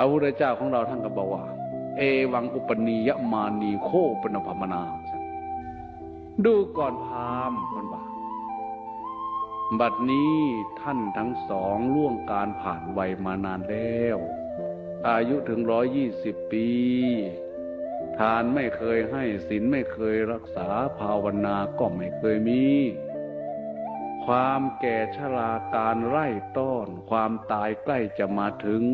พระพุทธเจ้าของเราท่านก็บอกว่า เอวังอุปนียมานีโคปนพมนา ดูก่อนพามคนบาบัดนี้ท่านทั้งสองล่วงการผ่านวัยมานานแล้ว อายุถึงร้อยยี่สิบปี ทานไม่เคยให้ศีลไม่เคยรักษาภาวนาก็ไม่เคยมี ความแก่ชราการไร่ต้อน ความตายใกล้จะมาถึง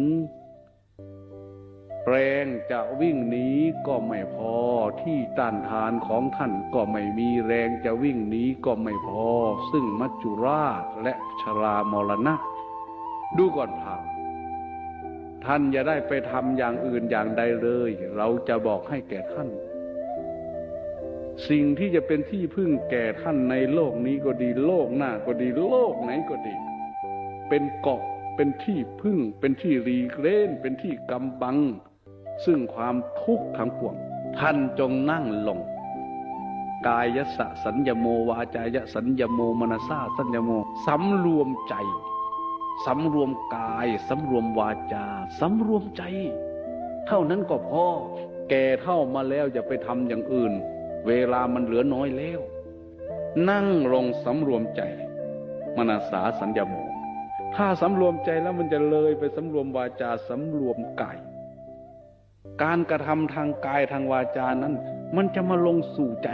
แรงจะวิ่งหนีก็ไม่พอที่ต้านทานของท่านก็ไม่มีแรงจะวิ่งหนีก็ไม่พอ ซึ่งมัจจุราชและชรามรณะ ดูก่อนพรามท่านอย่าได้ไปทำอย่างอื่นอย่างใดเลย เราจะบอกให้แก่ท่าน สิ่งที่จะเป็นที่พึ่งแก่ท่านในโลกนี้ก็ดีโลกหน้าก็ดีโลกไหนก็ดี เป็นเกาะเป็นที่พึ่ง เป็นที่รีเกรนเป็นที่กำบัง ซึ่งความทุกข์ทั้งปวง ท่านจงนั่งลง กายสะสัญญโมวาจายสัญญโมมนสาสัญญโมสำรวมใจสำรวมกายสำรวมวาจาสำรวมใจ เท่านั้นก็พอแก่เท่ามาแล้วอย่าไปทำอย่างอื่น เวลามันเหลือน้อยแล้ว นั่งลงสำรวมใจ มนาสาสัญญโม ถ้าสำรวมใจแล้วมันจะเลยไปสำรวมวาจาสำรวมกาย การกระทำทางกายทางวาจานั้น มันจะมาลงสู่ใจ